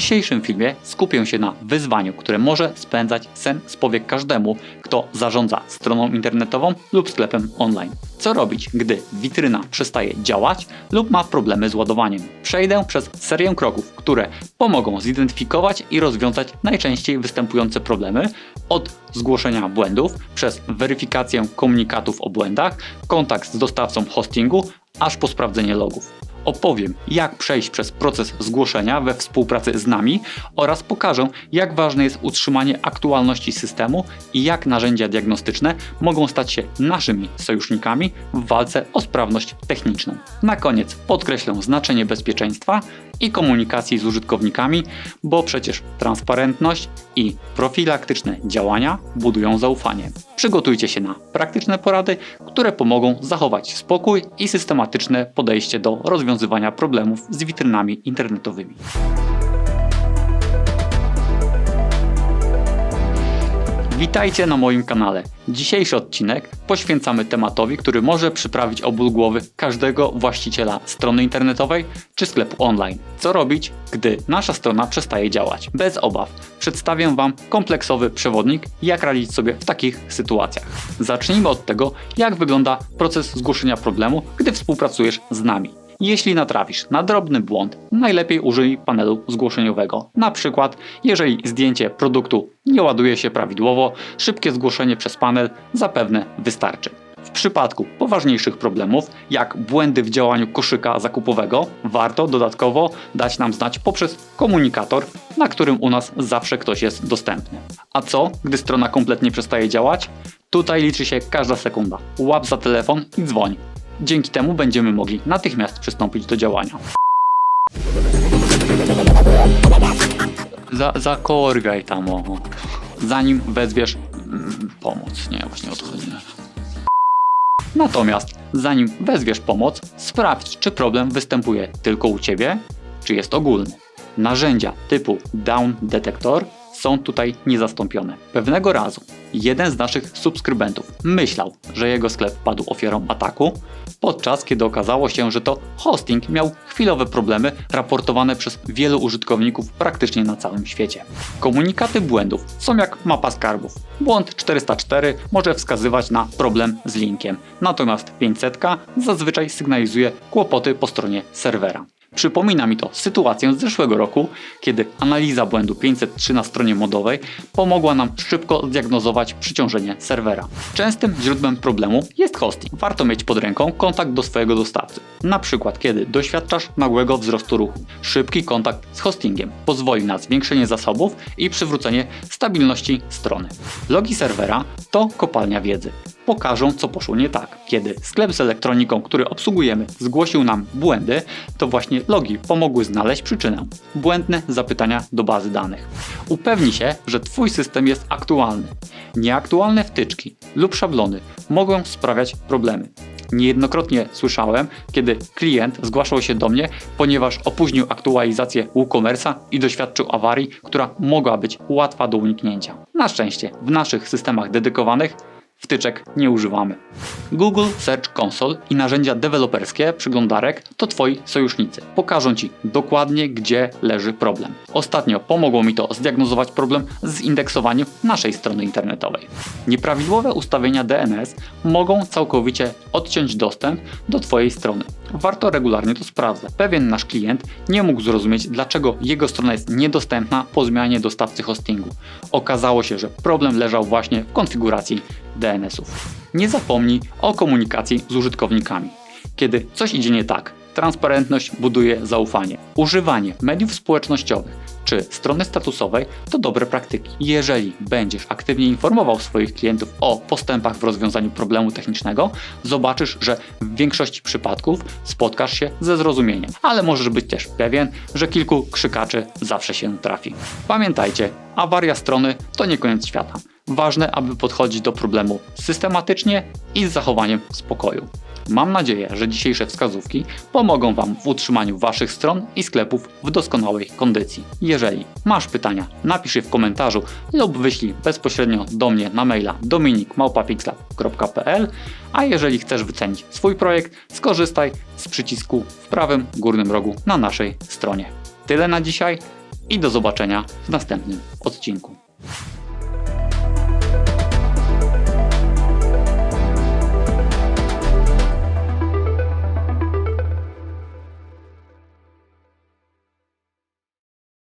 dzisiejszym filmie skupię się na wyzwaniu, które może spędzać sen z powiek każdemu, kto zarządza stroną internetową lub sklepem online. Co robić, gdy witryna przestaje działać lub ma problemy z ładowaniem? Przejdę przez serię kroków, które pomogą zidentyfikować i rozwiązać najczęściej występujące problemy od zgłoszenia błędów przez weryfikację komunikatów o błędach, kontakt z dostawcą hostingu, aż po sprawdzenie logów. Opowiem, jak przejść przez proces zgłoszenia we współpracy z nami oraz pokażę, jak ważne jest utrzymanie aktualności systemu i jak narzędzia diagnostyczne mogą stać się naszymi sojusznikami w walce o sprawność techniczną. Na koniec podkreślę znaczenie bezpieczeństwa i komunikacji z użytkownikami, bo przecież transparentność i profilaktyczne działania budują zaufanie. Przygotujcie się na praktyczne porady, które pomogą zachować spokój i systematyczne podejście do rozwiązywania problemów z witrynami internetowymi. Witajcie na moim kanale. Dzisiejszy odcinek poświęcamy tematowi, który może przyprawić o ból głowy każdego właściciela strony internetowej czy sklepu online. Co robić, gdy nasza strona przestaje działać? Bez obaw przedstawię Wam kompleksowy przewodnik, jak radzić sobie w takich sytuacjach. Zacznijmy od tego, jak wygląda proces zgłoszenia problemu, gdy współpracujesz z nami. Jeśli natrafisz na drobny błąd, najlepiej użyj panelu zgłoszeniowego. Na przykład, jeżeli zdjęcie produktu nie ładuje się prawidłowo, szybkie zgłoszenie przez panel zapewne wystarczy. W przypadku poważniejszych problemów, jak błędy w działaniu koszyka zakupowego, warto dodatkowo dać nam znać poprzez komunikator, na którym u nas zawsze ktoś jest dostępny. A co, gdy strona kompletnie przestaje działać? Tutaj liczy się każda sekunda. Łap za telefon i dzwoń. Dzięki temu będziemy mogli natychmiast przystąpić do działania. Za, zakorgaj tam o. Zanim wezwiesz mm, pomoc. Nie, właśnie o to chodzi. Natomiast zanim wezwiesz pomoc, sprawdź, czy problem występuje tylko u Ciebie, czy jest ogólny. Narzędzia typu Down Detector są tutaj niezastąpione. Pewnego razu jeden z naszych subskrybentów myślał, że jego sklep padł ofiarą ataku, podczas kiedy okazało się, że to hosting miał chwilowe problemy raportowane przez wielu użytkowników praktycznie na całym świecie. Komunikaty błędów są jak mapa skarbów. Błąd 404 może wskazywać na problem z linkiem, natomiast 500 zazwyczaj sygnalizuje kłopoty po stronie serwera. Przypomina mi to sytuację z zeszłego roku, kiedy analiza błędu 503 na stronie modowej pomogła nam szybko zdiagnozować przyciążenie serwera. Częstym źródłem problemu jest hosting. Warto mieć pod ręką kontakt do swojego dostawcy. Na przykład, kiedy doświadczasz nagłego wzrostu ruchu. Szybki kontakt z hostingiem pozwoli na zwiększenie zasobów i przywrócenie stabilności strony. Logi serwera to kopalnia wiedzy pokażą, co poszło nie tak. Kiedy sklep z elektroniką, który obsługujemy, zgłosił nam błędy, to właśnie logi pomogły znaleźć przyczynę. Błędne zapytania do bazy danych. Upewnij się, że Twój system jest aktualny. Nieaktualne wtyczki lub szablony mogą sprawiać problemy. Niejednokrotnie słyszałem, kiedy klient zgłaszał się do mnie, ponieważ opóźnił aktualizację WooCommerce'a i doświadczył awarii, która mogła być łatwa do uniknięcia. Na szczęście w naszych systemach dedykowanych wtyczek nie używamy. Google Search Console i narzędzia deweloperskie przyglądarek to Twoi sojusznicy. Pokażą Ci dokładnie, gdzie leży problem. Ostatnio pomogło mi to zdiagnozować problem z indeksowaniem naszej strony internetowej. Nieprawidłowe ustawienia DNS mogą całkowicie odciąć dostęp do Twojej strony. Warto regularnie to sprawdzać. Pewien nasz klient nie mógł zrozumieć, dlaczego jego strona jest niedostępna po zmianie dostawcy hostingu. Okazało się, że problem leżał właśnie w konfiguracji DNS-ów. Nie zapomnij o komunikacji z użytkownikami. Kiedy coś idzie nie tak, transparentność buduje zaufanie. Używanie mediów społecznościowych czy strony statusowej to dobre praktyki. Jeżeli będziesz aktywnie informował swoich klientów o postępach w rozwiązaniu problemu technicznego, zobaczysz, że w większości przypadków spotkasz się ze zrozumieniem, ale możesz być też pewien, że kilku krzykaczy zawsze się trafi. Pamiętajcie, awaria strony to nie koniec świata. Ważne, aby podchodzić do problemu systematycznie i z zachowaniem spokoju. Mam nadzieję, że dzisiejsze wskazówki pomogą Wam w utrzymaniu Waszych stron i sklepów w doskonałej kondycji. Jeżeli masz pytania, napisz je w komentarzu lub wyślij bezpośrednio do mnie na maila dominikmałpapixlab.pl a jeżeli chcesz wycenić swój projekt, skorzystaj z przycisku w prawym górnym rogu na naszej stronie. Tyle na dzisiaj. i do zobaczenia w następnym odcinku.